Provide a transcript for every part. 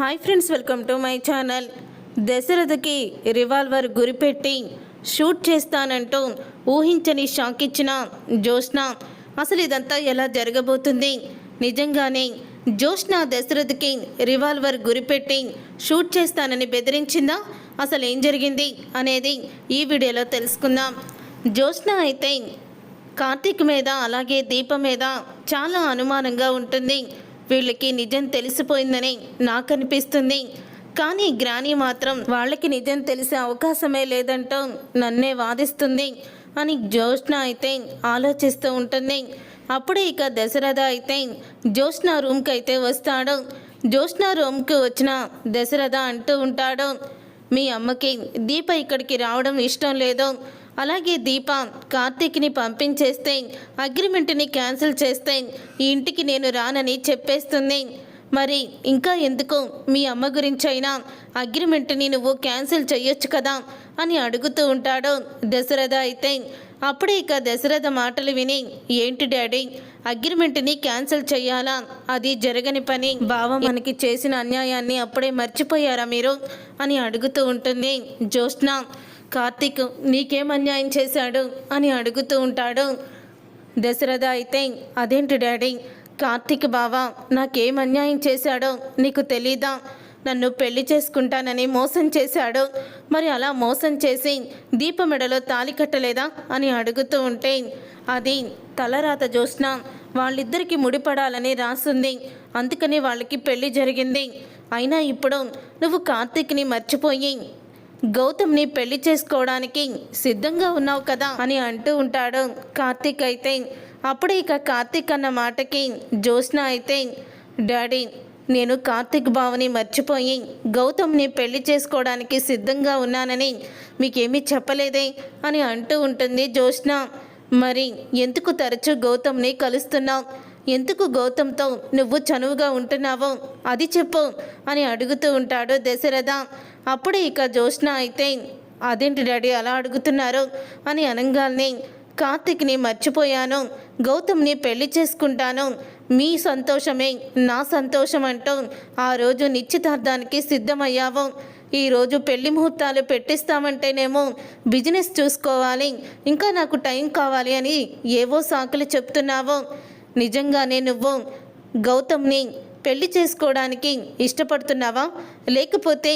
Hi friends welcome to my channel దశరథకి revolver గురిపెట్టి shoot చేస్తానంటూ ఊహించని షాక్ ఇచ్చిన జోష్న అసలు ఇదంతా ఎలా జరగబోతుంది? నిజంగానే జోష్న దశరథకి రివాల్వర్ గురిపెట్టి షూట్ చేస్తానని బెదిరించిందా? అసలు ఏం జరిగింది అనేది ఈ వీడియోలో తెలుసుకుందాం. జోష్న అయితే కార్తీక్ మీద అలాగే దీప మీద చాలా అనుమానంగా ఉంటుంది. వీళ్ళకి నిజం తెలిసిపోయిందని నాకు అనిపిస్తుంది కానీ గ్రాని మాత్రం వాళ్ళకి నిజం తెలిసే అవకాశమే లేదంటూ నన్నే వాదిస్తుంది అని జ్యోత్స్న అయితే ఆలోచిస్తూ ఉంటుంది. అప్పుడే ఇక దశరథ అయితే జ్యోష్ణ రూమ్కి అయితే వస్తాడు. జ్యోష్ణ రూమ్కి వచ్చిన దశరథ అంటూ ఉంటాడు మీ అమ్మకి దీప ఇక్కడికి రావడం ఇష్టం లేదు. అలాగే దీప కార్తీక్ని పంపించేస్తే అగ్రిమెంట్ని క్యాన్సిల్ చేస్తే ఈ ఇంటికి నేను రానని చెప్పేస్తుంది. మరి ఇంకా ఎందుకు మీ అమ్మ గురించి అయినా అగ్రిమెంట్ని నువ్వు క్యాన్సిల్ చేయొచ్చు కదా అని అడుగుతూ ఉంటాడు దశరథ అయితే. అప్పుడే ఇక దశరథ మాటలు విని ఏంటి డాడీ అగ్రిమెంట్ని క్యాన్సిల్ చేయాలా? అది జరగని పని. బావ మనకి చేసిన అన్యాయాన్ని అప్పుడే మర్చిపోయారా మీరు? అని అడుగుతూ ఉంటుంది జ్యోత్స్న. కార్తీక్ నీకేం అన్యాయం చేశాడు? అని అడుగుతూ ఉంటాడు. దశరథ అయితే అదేంటి డాడీ? కార్తీక్ బావా నాకేం అన్యాయం చేశాడో నీకు తెలీదా? నన్ను పెళ్ళి చేసుకుంటానని మోసం చేశాడు. మరి అలా మోసం చేసి దీప మెడలో తాలి కట్టలేదా? అని అడుగుతూ ఉంటే అది తలరాత జోష్న వాళ్ళిద్దరికి ముడిపడాలని రాసుంది. అందుకని వాళ్ళకి పెళ్ళి జరిగింది. అయినా ఇప్పుడు నువ్వు కార్తీక్ని మర్చిపోయి గౌతమ్ని పెళ్ళి చేసుకోవడానికి సిద్ధంగా ఉన్నావు కదా అని అంటూ ఉంటాడు. కార్తీక్ అయితే అప్పుడే ఇక కార్తీక్ అన్న మాటకి జ్యోత్స్న అయితే డాడీ నేను కార్తీక్ బావని మర్చిపోయి గౌతమ్ని పెళ్ళి చేసుకోవడానికి సిద్ధంగా ఉన్నానని మీకేమీ చెప్పలేదే అని అంటూ ఉంటుంది జ్యోత్స్న. మరి ఎందుకు తరచూ గౌతమ్ని కలుస్తున్నావు? ఎందుకు గౌతమ్తో నువ్వు చనువుగా ఉంటున్నావో అది చెప్పు అని అడుగుతూ ఉంటాడు దశరథ. అప్పుడు ఇక జ్యోత్స్న అయితే అదేంటి డాడీ అలా అడుగుతున్నారు? అని అనగానే కార్తిక్ని మర్చిపోయాను గౌతమ్ని పెళ్ళి చేసుకుంటాను మీ సంతోషమే నా సంతోషం అంటూ ఆ రోజు నిశ్చితార్థానికి సిద్ధమయ్యావు. ఈరోజు పెళ్ళి ముహూర్తాలు పెట్టిస్తామంటేనేమో బిజినెస్ చూసుకోవాలి ఇంకా నాకు టైం కావాలి అని ఏవో సాకులు చెప్తున్నావు. నిజంగానే నువ్వు గౌతమ్ని పెళ్ళి చేసుకోవడానికి ఇష్టపడుతున్నావా? లేకపోతే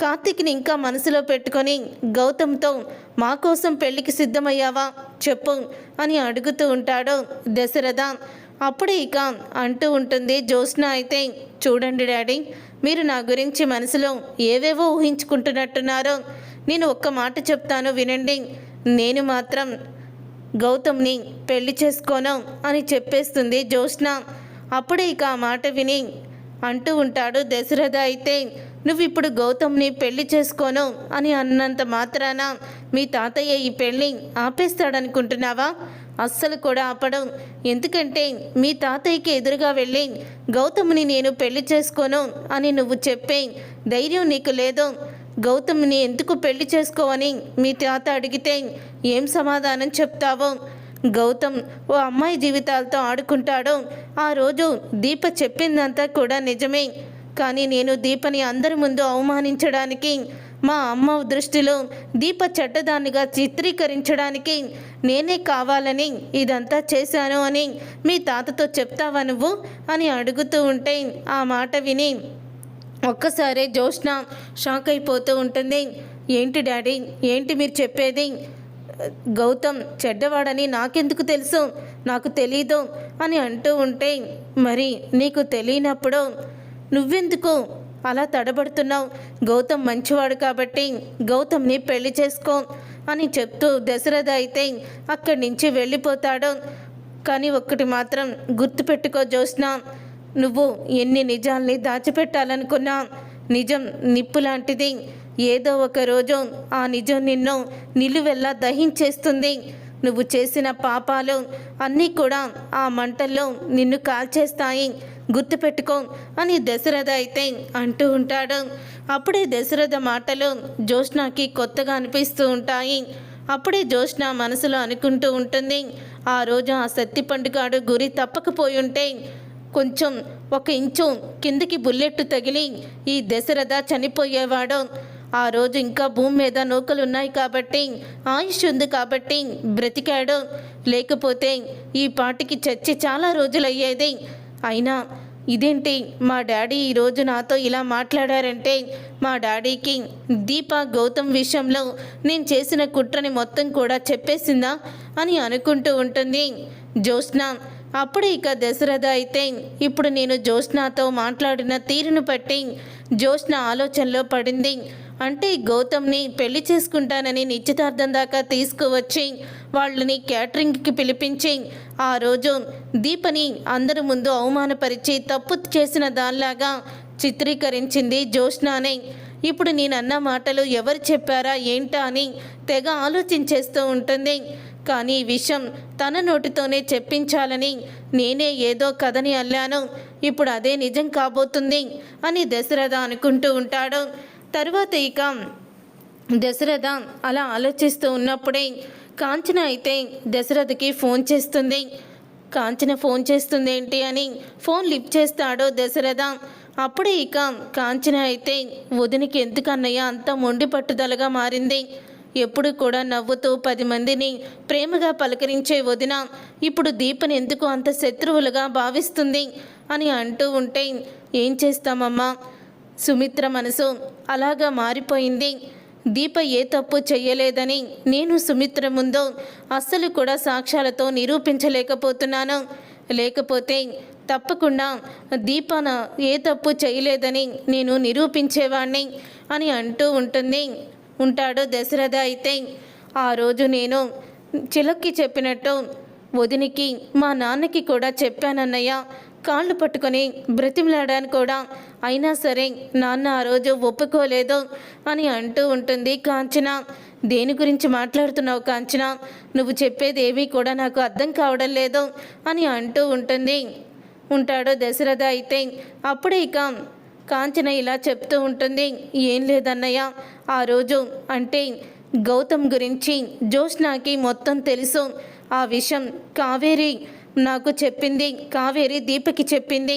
కార్తిక్ని ఇంకా మనసులో పెట్టుకొని గౌతమ్తో మా కోసం పెళ్ళికి సిద్ధమయ్యావా? చెప్పు అని అడుగుతూ ఉంటాడు దశరథ. అప్పుడే ఇక అంటూ ఉంటుంది జ్యోత్స్న అయితే చూడండి డాడీ మీరు నా గురించి మనసులో ఏవేవో ఊహించుకుంటున్నట్టున్నారో. నేను ఒక్క మాట చెప్తాను వినండి. నేను మాత్రం గౌతమ్ని పెళ్ళి చేసుకోను అని చెప్పేస్తుంది జ్యోత్స్న. అప్పుడే ఇక ఆ మాట విని అంటూ ఉంటాడు దశరథ అయితే నువ్వు ఇప్పుడు గౌతమ్ని పెళ్ళి చేసుకోను అని అన్నంత మాత్రాన మీ తాతయ్య ఈ పెళ్ళి ఆపేస్తాడనుకుంటున్నావా? అస్సలు కూడా ఆపడం. ఎందుకంటే మీ తాతయ్యకి ఎదురుగా వెళ్ళి గౌతమ్ని నేను పెళ్ళి చేసుకోను అని నువ్వు చెప్పే ధైర్యం నీకు లేదు. గౌతమ్ని ఎందుకు పెళ్ళి చేసుకోవని మీ తాత అడిగితే ఏం సమాధానం చెప్తావో? గౌతమ్ ఓ అమ్మాయి జీవితాలతో ఆడుకుంటాడు? ఆ రోజు దీప చెప్పిందంతా కూడా నిజమే. కానీ నేను దీపని అందరి ముందు అవమానించడానికి మా అమ్మ దృష్టిలో దీప చెడ్డదానిగా చిత్రీకరించడానికి నేనే కావాలని ఇదంతా చేశాను అని మీ తాతతో చెప్తావా నువ్వు? అని అడుగుతూ ఉంటే ఆ మాట విని ఒక్కసారే జోష్న షాక్ అయిపోతూ ఉంటుంది. ఏంటి డాడీ? ఏంటి మీరు చెప్పేది? గౌతమ్ చెడ్డవాడని నాకెందుకు తెలుసు? నాకు తెలీదు అని అంటూ ఉంటే మరి నీకు తెలియనప్పుడు నువ్వెందుకు అలా తడబడుతున్నావు? గౌతమ్ మంచివాడు కాబట్టి గౌతమ్ని పెళ్ళి చేసుకో అని చెప్తూ దశరథ అయితే అక్కడి నుంచి వెళ్ళిపోతాడు. కానీ ఒక్కటి మాత్రం గుర్తుపెట్టుకో జోష్న నువ్వు ఎన్ని నిజాల్ని దాచిపెట్టాలనుకున్నా నిజం నిప్పు లాంటిది. ఏదో ఒక రోజు ఆ నిజం నిన్ను నిలువెల్లా దహించేస్తుంది. నువ్వు చేసిన పాపాలు అన్నీ కూడా ఆ మంటల్లో నిన్ను కాల్చేస్తాయి. గుర్తుపెట్టుకో అని దశరథ అయితే అంటూ ఉంటాడు. అప్పుడే దశరథ మాటలు జ్యోష్నాకి కొత్తగా అనిపిస్తూ ఉంటాయి. అప్పుడే జ్యోష్న మనసులో అనుకుంటూ ఉంటుంది. ఆ రోజు ఆ సత్తి పండుగాడు గురి తప్పకపోయి ఉంటే కొంచెం ఒక ఇంచు కిందికి బుల్లెట్ తగిలి ఈ దశరథ చనిపోయేవాడు. ఆ రోజు ఇంకా భూమి మీద నూకలు ఉన్నాయి కాబట్టి ఆయుష్ ఉంది కాబట్టి బ్రతికాడు. లేకపోతే ఈ పాటికి చచ్చి చాలా రోజులయ్యేది. అయినా ఇదేంటి? మా డాడీ ఈరోజు నాతో ఇలా మాట్లాడారంటే మా డాడీకి దీప గౌతమ్ విషయంలో నేను చేసిన కుట్రని మొత్తం కూడా చెప్పేసిందా అని అనుకుంటూ ఉంటుంది. జ్యోత్స్న అప్పుడు ఇక దశరథ అయితే ఇప్పుడు నేను జ్యోత్స్నాతో మాట్లాడిన తీరును బట్టి జ్యోత్స్న ఆలోచనలో పడింది. అంటే గౌతమ్ని పెళ్ళి చేసుకుంటానని నిశ్చితార్థం దాకా తీసుకువచ్చి వాళ్ళని క్యాటరింగ్కి పిలిపించి ఆ రోజు దీపని అందరి ముందు అవమానపరిచి తప్పు చేసిన దానిలాగా చిత్రీకరించింది జ్యోత్స్నానే. ఇప్పుడు నేను అన్న మాటలు ఎవరు చెప్పారా ఏంటా అని తెగ ఆలోచించేస్తూ ఉంటుంది. కానీ విషయం తన నోటితోనే చెప్పించాలని నేనే ఏదో కథని అల్లాను. ఇప్పుడు అదే నిజం కాబోతుంది అని దశరథ అనుకుంటూ ఉంటాడు. తర్వాత ఇక దశరథ అలా ఆలోచిస్తూ ఉన్నప్పుడే కాంచన అయితే దశరథకి ఫోన్ చేస్తుంది. కాంచన ఫోన్ చేస్తుంది ఏంటి అని ఫోన్ లిఫ్ట్ చేస్తాడు దశరథ. అప్పుడే ఇక కాంచన అయితే వదినికి ఎందుకన్నయ్య అంత మొండి పట్టుదలగా మారింది. ఎప్పుడు కూడా నవ్వుతూ పది మందిని ప్రేమగా పలకరించే వదిన ఇప్పుడు దీపని ఎందుకు అంత శత్రువులుగా భావిస్తుంది అని అంటూ ఉంటే ఏం చేస్తామమ్మా? సుమిత్ర మనసు అలాగా మారిపోయింది. దీప ఏ తప్పు చెయ్యలేదని నేను సుమిత్ర ముందు అస్సలు కూడా సాక్ష్యాలతో నిరూపించలేకపోతున్నాను. లేకపోతే తప్పకుండా దీపన ఏ తప్పు చేయలేదని నేను నిరూపించేవాణ్ణి అని అంటూ ఉంటుంది. ఉంటాడు దశరథ అయితే ఆ రోజు నేను చిలక్కి చెప్పినట్టు వదినికి మా నాన్నకి కూడా చెప్పానన్నయ్య. కాళ్ళు పట్టుకొని బ్రతిమలాడాను కూడా. అయినా సరే నాన్న ఆ రోజు ఒప్పుకోలేదు అని అంటూ ఉంటుంది కాంచన. దేని గురించి మాట్లాడుతున్నావు కాంచన? నువ్వు చెప్పేది ఏమీ కూడా నాకు అర్థం కావడం లేదు అని అంటూ ఉంటుంది. ఉంటాడు దశరథ అయితే అప్పుడే ఇక కాంచన ఇలా చెప్తూ ఉంటుంది ఏం లేదన్నయ్య ఆ రోజు అంటే గౌతమ్ గురించి జోష్నాకి మొత్తం తెలుసు. ఆ విషయం కావేరి నాకు చెప్పింది కావేరి దీపకి చెప్పింది.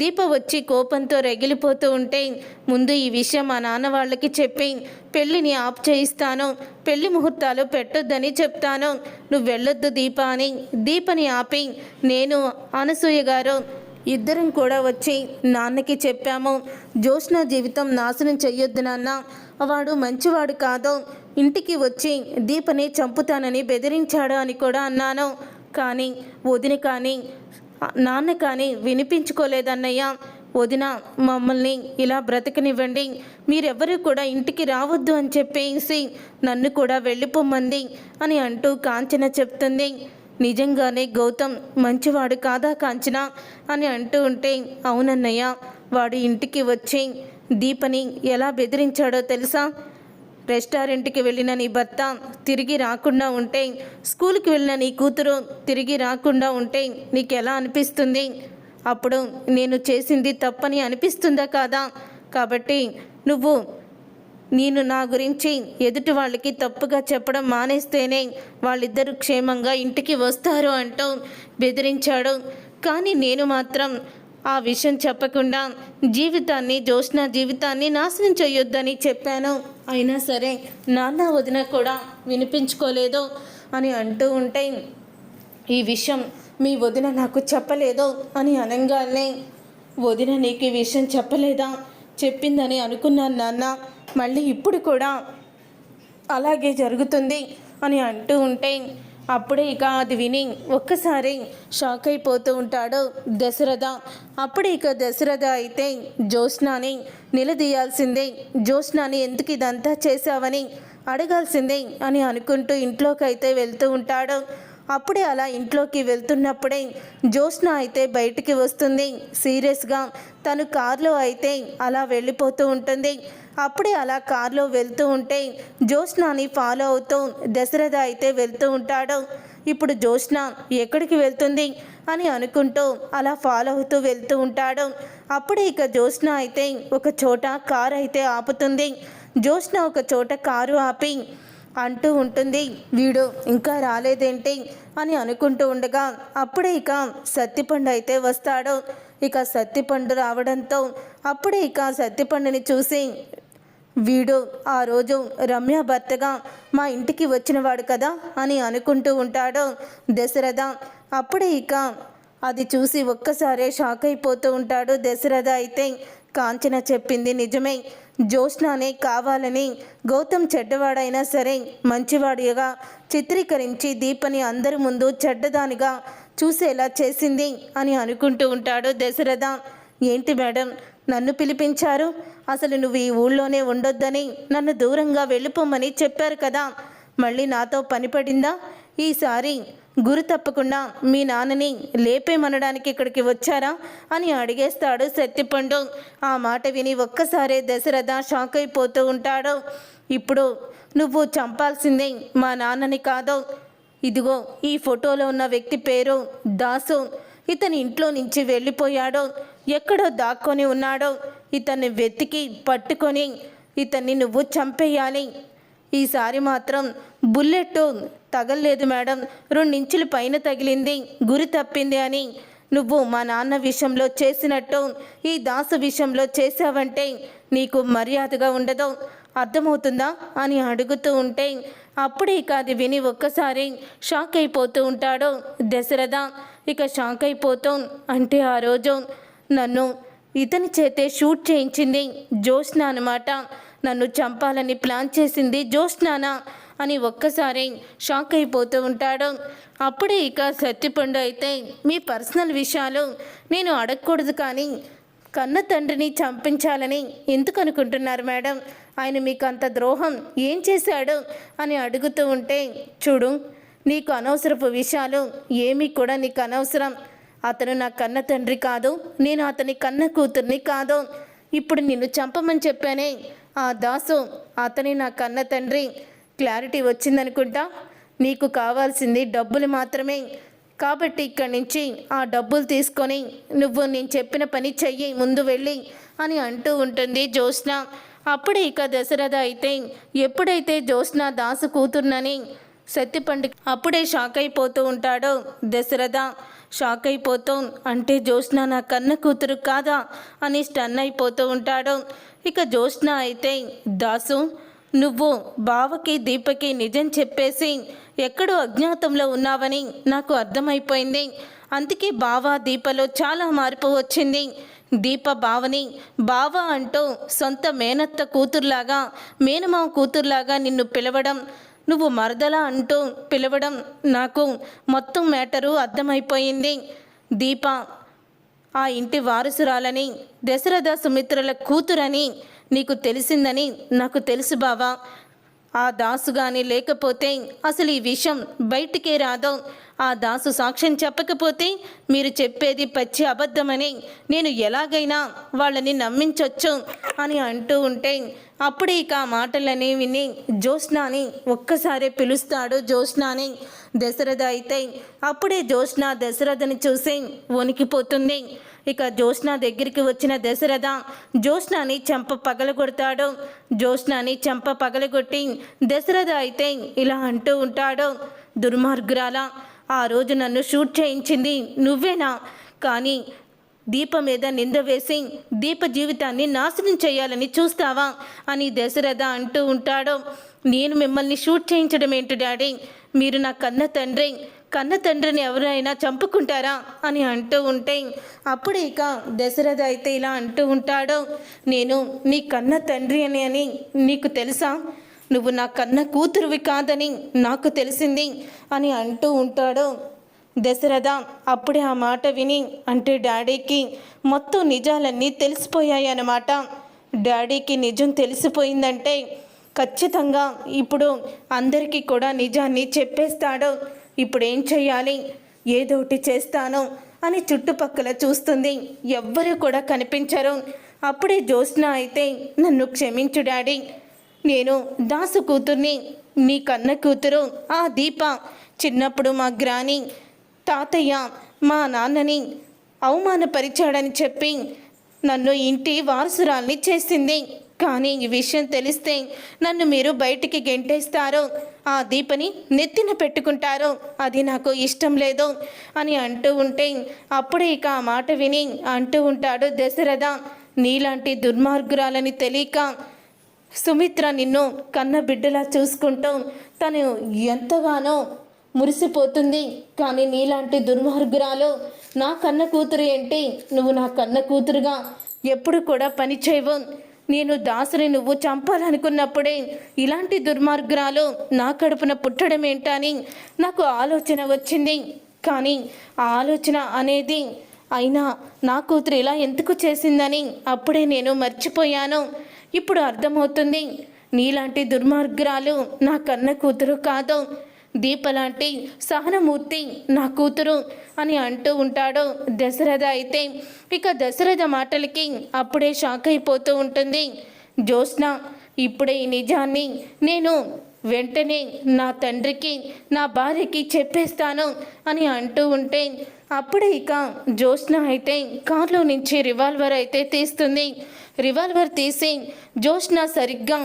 దీప వచ్చి కోపంతో రగిలిపోతూ ఉంటే ముందు ఈ విషయం మా నాన్న వాళ్ళకి చెప్పి పెళ్ళిని ఆప్ చేయిస్తాను పెళ్ళి ముహూర్తాలు పెట్టొద్దని చెప్తాను. నువ్వు వెళ్ళొద్దు దీప అని. దీపని ఆపి నేను అనసూయ గారు ఇద్దరం కూడా వచ్చి నాన్నకి చెప్పాము జోష్న జీవితం నాశనం చెయ్యొద్దు నాన్న. వాడు మంచివాడు కాదు. ఇంటికి వచ్చి దీపని చంపుతానని బెదిరించాడు అని కూడా అన్నాను. కానీ వదిన కానీ నాన్న కానీ వినిపించుకోలేదన్నయ్య. వదిన మమ్మల్ని ఇలా బ్రతకనివ్వండి. మీరెవరూ కూడా ఇంటికి రావద్దు అని చెప్పేసి నన్ను కూడా వెళ్ళిపోమంది అని అంటూ కాంచన చెప్తుంది. నిజంగానే గౌతమ్ మంచివాడు కాదా కాంచన అని అంటూ ఉంటే అవునన్నయ్య వాడు ఇంటికి వచ్చి దీపని ఎలా బెదిరించాడో తెలుసా? రెస్టారెంట్కి వెళ్ళిన నీ భర్త తిరిగి రాకుండా ఉంటే స్కూల్కి వెళ్ళిన నీ కూతురు తిరిగి రాకుండా ఉంటే నీకు ఎలా అనిపిస్తుంది? అప్పుడు నేను చేసింది తప్పని అనిపిస్తుందా కాదా? కాబట్టి నువ్వు నేను నా గురించి ఎదుటి వాళ్ళకి తప్పుగా చెప్పడం మానేస్తేనే వాళ్ళిద్దరూ క్షేమంగా ఇంటికి వస్తారు అంటూ బెదిరించాడు. కానీ నేను మాత్రం ఆ విషయం చెప్పకుండా జీవితాన్ని జోష్న జీవితాన్ని నాశనం చేయొద్దని చెప్పాను. అయినా సరే నాన్న వదిన కూడా వినిపించుకోలేదు అని అంటూ ఉంటే ఈ విషయం మీ వదిన నాకు చెప్పలేదు అని అనగానే వదిన నీకు ఈ విషయం చెప్పలేదా? చెప్పిందని అనుకున్నాను నాన్న. మళ్ళీ ఇప్పుడు కూడా అలాగే జరుగుతుంది అని అంటూ ఉంటే అప్పుడే ఇక అది విని ఒక్కసారి షాక్ అయిపోతూ ఉంటాడు దశరథ. అప్పుడే ఇక దశరథ అయితే జ్యోత్స్నాని నిలదీయాల్సిందే. జ్యోత్స్నాని ఎందుకు ఇదంతా చేశావని అడగాల్సిందే అని అనుకుంటూ ఇంట్లోకి అయితే వెళ్తూ ఉంటాడు. అప్పుడే అలా ఇంట్లోకి వెళ్తున్నప్పుడే జ్యోత్స్న అయితే బయటికి వస్తుంది. సీరియస్గా తను కారులో అయితే అలా వెళ్ళిపోతూ ఉంటుంది. అప్పుడే అలా కారులో వెళ్తూ ఉంటే జ్యోత్స్నాని ఫాలో అవుతూ దశరథ అయితే వెళ్తూ ఉంటాడు. ఇప్పుడు జ్యోత్స్న ఎక్కడికి వెళ్తుంది అని అనుకుంటూ అలా ఫాలో అవుతూ వెళ్తూ ఉంటాడు. అప్పుడే ఇక జ్యోత్స్న అయితే ఒక చోట కారు అయితే ఆపుతుంది. జ్యోత్స్న ఒక చోట కారు ఆపి అంటూ ఉంటుంది. వీడు ఇంకా రాలేదేంటి అని అనుకుంటూ ఉండగా అప్పుడే ఇక సత్తిపండు అయితే వస్తాడు. ఇక సత్తిపండు రావడంతో అప్పుడే ఇక సత్తిపండుని చూసి వీడు ఆ రోజు రమ్య భర్తగా మా ఇంటికి వచ్చినవాడు కదా అని అనుకుంటూ ఉంటాడు దశరథ. అప్పుడే ఇక అది చూసి ఒక్కసారే షాక్ అయిపోతూ ఉంటాడు దశరథ అయితే. కాంచన చెప్పింది నిజమే. జ్యోత్స్నానే కావాలని గౌతమ్ చెడ్డవాడైనా సరే మంచివాడిగా చిత్రీకరించి దీపని అందరి ముందు చెడ్డదానిగా చూసేలా చేసింది అని అనుకుంటూ ఉంటాడు దశరథ. ఏంటి మేడం నన్ను పిలిపించారు? అసలు నువ్వు ఈ ఊళ్ళోనే ఉండొద్దని నన్ను దూరంగా వెళ్ళిపోమని చెప్పారు కదా. మళ్ళీ నాతో పని పడిందా? ఈసారి గురి తప్పకుండా మీ నాన్నని లేపేమనడానికి ఇక్కడికి వచ్చారా అని అడిగేస్తాడు సత్తిపండు ఆ మాట విని ఒక్కసారే దశరథ షాక్ అయిపోతూ ఉంటాడు. ఇప్పుడు నువ్వు చంపాల్సిందే మా నాన్నని కాదు. ఇదిగో ఈ ఫోటోలో ఉన్న వ్యక్తి పేరు దాసు. ఇతని ఇంట్లో నుంచి వెళ్ళిపోయాడు. ఎక్కడో దాక్కొని ఉన్నాడో. ఇతన్ని వెతికి పట్టుకొని ఇతన్ని నువ్వు చంపేయాలి. ఈసారి మాత్రం బుల్లెట్ తగలలేదు మేడం. రెండించులు పైన తగిలింది. గురి తప్పింది అని. నువ్వు మా నాన్న విషయంలో చేసినట్టు ఈ దాసు విషయంలో చేసావంటే నీకు మర్యాదగా ఉండదు. అర్థమవుతుందా? అని అడుగుతూ ఉంటే అప్పుడే ఇక అది విని ఒక్కసారి షాక్ అయిపోతూ ఉంటాడు దశరథ. ఇక షాక్ అయిపోతాం అంటే ఆ రోజు నన్ను ఇతని చేతే షూట్ చేయించింది జోష్న అనమాట నన్ను చంపాలని ప్లాన్ చేసింది జోష్నానా. అని ఒక్కసారి షాక్ అయిపోతూ ఉంటాడు. అప్పుడే ఇక సత్తిపండు అయితే మీ పర్సనల్ విషయాలు నేను అడగకూడదు కానీ కన్న తండ్రిని చంపించాలని ఎందుకు అనుకుంటున్నారు మేడం? ఆయన మీకు అంత ద్రోహం ఏం చేశాడు? అని అడుగుతూ ఉంటే చూడు నీకు అనవసరపు విషయాలు ఏమీ కూడా నీకు అనవసరం. అతను నా కన్న తండ్రి కాదు నేను అతని కన్న కూతుర్ని కాదు. ఇప్పుడు నిన్ను చంపమని చెప్పానే ఆ దాసు అతని నా కన్న తండ్రి క్లారిటీ వచ్చిందనుకుంటా? నీకు కావాల్సింది డబ్బులు మాత్రమే. కాబట్టి ఇక్కడి నుంచి ఆ డబ్బులు తీసుకొని నువ్వు నేను చెప్పిన పని చెయ్యి ముందు వెళ్ళి అని అంటూ ఉంటుంది జ్యోత్స్న. అప్పుడే ఇక దశరథ అయితే ఎప్పుడైతే జ్యోత్స్న దాసు కూతుర్నని సత్తిపండు అప్పుడే షాక్ అయిపోతూ ఉంటాడో దశరథ. షాక్ అయిపోతూ అంటే జ్యోత్స్న నా కన్న కూతురు కాదా అని స్టన్ అయిపోతూ ఉంటాడు. ఇక జ్యోత్స్న అయితే దాసు నువ్వు బావకి దీపకి నిజం చెప్పేసి ఎక్కడో అజ్ఞాతంలో ఉన్నావని నాకు అర్థమైపోయింది. అందుకే బావ దీపలో చాలా మార్పు వచ్చింది. దీప బావని బావ అంటూ సొంత మేనత్త కూతుర్లాగా మేనమావ కూతుర్లాగా నిన్ను పిలవడం నువ్వు మరదల అంటూ పిలవడం నాకు మొత్తం మ్యాటరు అర్థమైపోయింది. దీప ఆ ఇంటి వారసురాలని దశరథ సుమిత్రల కూతురని నీకు తెలిసిందని నాకు తెలుసు బావా. ఆ దాసు కానీ లేకపోతే అసలు ఈ విషయం బయటికే రాదో. ఆ దాసు సాక్ష్యం చెప్పకపోతే మీరు చెప్పేది పచ్చి అబద్ధమని నేను ఎలాగైనా వాళ్ళని నమ్మించవచ్చు అని అంటూ ఉంటే అప్పుడే ఇక ఆ మాటలని విని జ్యోత్స్నాని ఒక్కసారి పిలుస్తాడు జ్యోత్స్నాని. దశరథ అయితే అప్పుడే జ్యోత్స్న దశరథని చూసి వణికిపోతుంది. ఇక జ్యోత్స్న దగ్గరికి వచ్చిన దశరథ జ్యోత్స్నాని చెంప పగలగొడతాడు. జ్యోత్స్నాని చెంప పగలగొట్టి దశరథ అయితే ఇలా అంటూ ఉంటాడు. దుర్మార్గురాల ఆ రోజు నన్ను షూట్ చేయించింది నువ్వేనా? కానీ దీప మీద నింద వేసి దీప జీవితాన్ని నాశనం చేయాలని చూస్తావా? అని దశరథ అంటూ ఉంటాడు. నేను మిమ్మల్ని షూట్ చేయించడం ఏంటి డాడీ? మీరు నా కన్న తండ్రి. కన్న తండ్రిని ఎవరైనా చంపుకుంటారా అని అంటూ ఉంటే అప్పుడు ఇక దశరథ అయితే ఇలా అంటూ ఉంటాడు నేను నీ కన్న తండ్రి అని అని నీకు తెలుసా? నువ్వు నా కన్న కూతురువి కాదని నాకు తెలిసింది అని అంటూ ఉంటాడు. దశరథ అప్పుడే ఆ మాట విని అంటే డాడీకి మొత్తం నిజాలన్నీ తెలిసిపోయాయి అన్నమాట. డాడీకి నిజం తెలిసిపోయిందంటే ఖచ్చితంగా ఇప్పుడు అందరికీ కూడా నిజాన్ని చెప్పేస్తాడు. ఇప్పుడు ఏం చెయ్యాలి ఏదోటి చేస్తాను అని చుట్టుపక్కల చూస్తుంది. ఎవ్వరూ కూడా కనిపించరు. అప్పుడే జ్యోత్స్న అయితే నన్ను క్షమించు డాడీ. నేను దాసు కూతుర్ని నీ కన్న కూతురు ఆ దీప చిన్నప్పుడు మా గ్రాని తాతయ్య మా నాన్నని అవమానపరిచాడని చెప్పి నన్ను ఇంటి వారసురాల్ని చేసింది. కానీ ఈ విషయం తెలిస్తే నన్ను మీరు బయటికి గెంటేస్తారు ఆ దీపని నెత్తిన పెట్టుకుంటారు అది నాకు ఇష్టం లేదు అని అంటూ ఉంటే అప్పుడే ఇక ఆ మాట విని అంటూ ఉంటాడు దశరథ. నీలాంటి దుర్మార్గురాలని తెలియక సుమిత్ర నిన్ను కన్న బిడ్డలా చూసుకుంటూ తను ఎంతగానో మురిసిపోతుంది. కానీ నీలాంటి దుర్మార్గురాలు నా కన్న కూతురు ఏంటి? నువ్వు నా కన్న కూతురుగా ఎప్పుడు కూడా పని చేయవు నేను దాసుని నువ్వు చంపాలనుకున్నప్పుడే ఇలాంటి దుర్మార్గురాలు నా కడుపున పుట్టడం ఏంటని నాకు ఆలోచన వచ్చింది. కానీ ఆ ఆలోచన అనేది అయినా నా కూతురు ఇలా ఎందుకు చేసిందని అప్పుడే నేను మర్చిపోయాను. ఇప్పుడు అర్థమవుతుంది. నీలాంటి దుర్మార్గురాలు నా కన్న కూతురు కాదు. దీపలాంటి సహనమూర్తి నా కూతురు అని అంటూ ఉంటాడు. దశరథ అయితే ఇక దశరథ మాటలకి అప్పుడే షాక్ అయిపోతూ ఉంటుంది. జ్యోత్స్న ఇప్పుడే ఈ నిజాన్ని నేను వెంటనే నా తండ్రికి నా భార్యకి చెప్పేస్తాను అని అంటూ ఉంటే అప్పుడే ఇక జ్యోత్స్న అయితే కారులో నుంచి రివాల్వర్ అయితే తీస్తుంది. రివాల్వర్ తీసి జ్యోత్స్న సరిగ్గా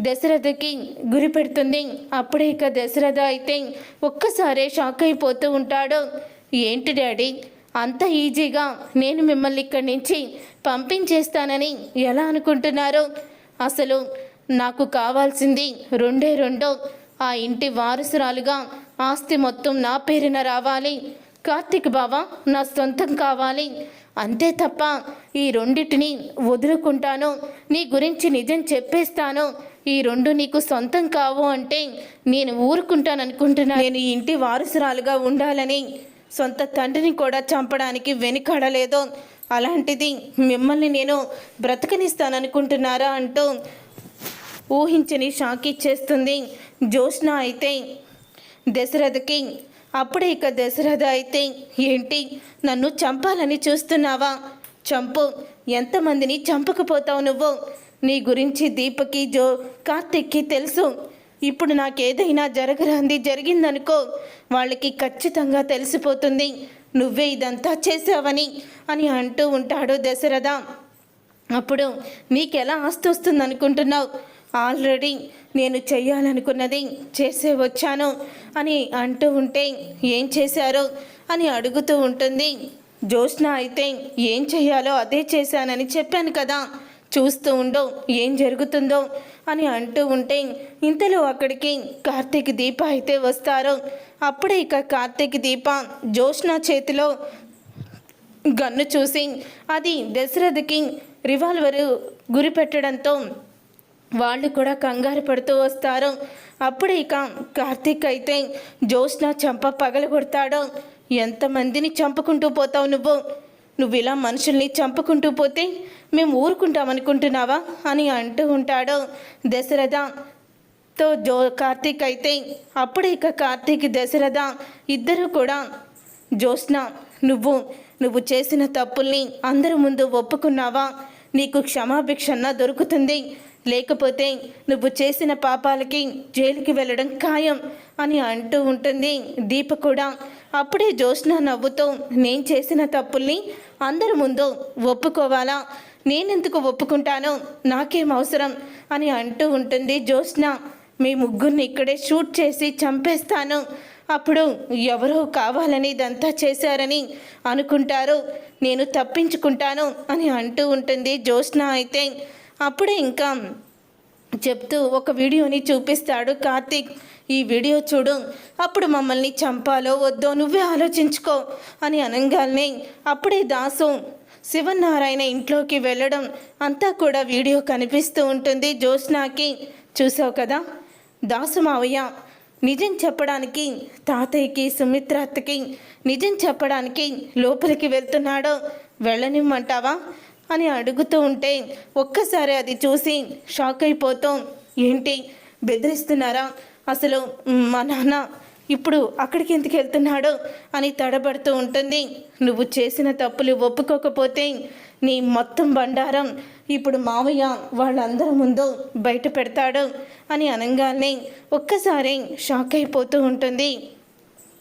దశరథకి గురి పెడుతుంది. అప్పుడే ఇక దశరథ అయితే ఒక్కసారే షాక్ అయిపోతూ ఉంటాడు. ఏంటి డాడీ? అంత ఈజీగా నేను మిమ్మల్ని ఇక్కడి నుంచి పంపించేస్తానని ఎలా అనుకుంటున్నారు? అసలు నాకు కావాల్సింది రెండే రెండో. ఆ ఇంటి వారసురాలుగా ఆస్తి మొత్తం నా పేరున రావాలి. కార్తీక్ బావ నా సొంతం కావాలి. అంతే తప్ప ఈ రెండిటిని వదులుకుంటాను. నీ గురించి నిజం చెప్పేస్తాను. ఈ రెండు నీకు సొంతం కావు అంటే నేను ఊరుకుంటాననుకుంటున్నా. నేను ఇంటి వారసురాలుగా ఉండాలని సొంత తండ్రిని కూడా చంపడానికి వెనుకడలేదో. అలాంటిది మిమ్మల్ని నేను బ్రతకనిస్తాననుకుంటున్నారా అంటూ ఊహించని షాక్ ఇచ్చేస్తుంది జ్యోత్స్న అయితే. దశరథకి అప్పుడే ఇక దశరథ అయితే ఏంటి? నన్ను చంపాలని చూస్తున్నావా? చంపు. ఎంతమందిని చంపకపోతావు నువ్వు? నీ గురించి దీపకి జో కార్తిక్కి తెలుసు. ఇప్పుడు నాకేదైనా జరగరాంది జరిగిందనుకో వాళ్ళకి ఖచ్చితంగా తెలిసిపోతుంది. నువ్వే ఇదంతా చేసావని అని అంటూ ఉంటాడు దశరథ. అప్పుడు నీకెలా ఆస్తి వస్తుంది అనుకుంటున్నావు ఆల్రెడీ నేను చెయ్యాలనుకున్నది చేసే వచ్చాను అని అంటూ ఉంటే ఏం చేశారో? అని అడుగుతూ ఉంటుంది. జ్యోత్స్న అయితే ఏం చెయ్యాలో అదే చేశానని చెప్పాను కదా. చూస్తూ ఉండో ఏం జరుగుతుందో అని అంటూ ఉంటే ఇంతలో అక్కడికి కార్తీక్ దీప అయితే వస్తారు. అప్పుడే ఇక కార్తీక్ దీప జ్యోత్స్న చేతిలో గన్ను చూసి అది దశరథకి రివాల్వరు గురి పెట్టడంతో వాళ్ళు కూడా కంగారు పడుతూ వస్తారు. అప్పుడు ఇక కార్తీక్ అయితే జ్యోత్స్న చంప పగలగొడతాడు. ఎంతమందిని చంపుకుంటూ పోతావు నువ్వు? నువ్వు ఇలా మనుషుల్ని చంపుకుంటూ పోతే మేము ఊరుకుంటాం అనుకుంటున్నావా అని అంటూ ఉంటాడు దశరథ. తో జో కార్తీక్ అయితే అప్పుడే ఇక కార్తీక్ దశరథ ఇద్దరు కూడా జ్యోత్స్న నువ్వు నువ్వు చేసిన తప్పుల్ని అందరి ముందు ఒప్పుకున్నావా? నీకు క్షమాభిక్షన్న దొరుకుతుంది. లేకపోతే నువ్వు చేసిన పాపాలకి జైలుకి వెళ్ళడం ఖాయం అని అంటూ ఉంటుంది దీప కూడా. అప్పుడే జ్యోత్స్న నవ్వుతూ నేను చేసిన తప్పుల్ని అందరి ముందు ఒప్పుకోవాలా? నేనెందుకు ఒప్పుకుంటానో? నాకేం అవసరం? అని అంటూ ఉంటుంది జ్యోత్స్న. మీ ముగ్గురిని ఇక్కడే షూట్ చేసి చంపేస్తాను. అప్పుడు ఎవరో కావాలని ఇదంతా చేశారని అనుకుంటారు. నేను తప్పించుకుంటాను అని అంటూ ఉంటుంది జ్యోత్స్న అయితే. అప్పుడే ఇంకా చెప్తూ ఒక వీడియోని చూపిస్తాడు కార్తీక్. ఈ వీడియో చూడు. అప్పుడు మమ్మల్ని చంపాలో వద్దో నువ్వే ఆలోచించుకో అని అనగానే అప్పుడే దాసు శివనారాయణ ఇంట్లోకి వెళ్ళడం అంతా కూడా వీడియో కనిపిస్తూ ఉంటుంది జ్యోత్స్నాకి. చూసావు కదా? దాసు మావయ్య నిజం చెప్పడానికి తాతయ్యకి సుమిత్రత్తకి నిజం చెప్పడానికి లోపలికి వెళ్తున్నాడో. వెళ్ళనిమ్మంటావా? అని అడుగుతూ ఉంటే ఒక్కసారి అది చూసి షాక్ అయిపోతాం. ఏంటి? బెదిరిస్తున్నారా? అసలు మా నాన్న ఇప్పుడు అక్కడికి ఎందుకు వెళ్తున్నాడో అని తడబడుతూ ఉంటుంది. నువ్వు చేసిన తప్పులు ఒప్పుకోకపోతే నీ మొత్తం బండారం ఇప్పుడు మావయ్య వాళ్ళందరి ముందు బయట పెడతాడు అని అనగానే ఒక్కసారి షాక్ అయిపోతూ ఉంటుంది.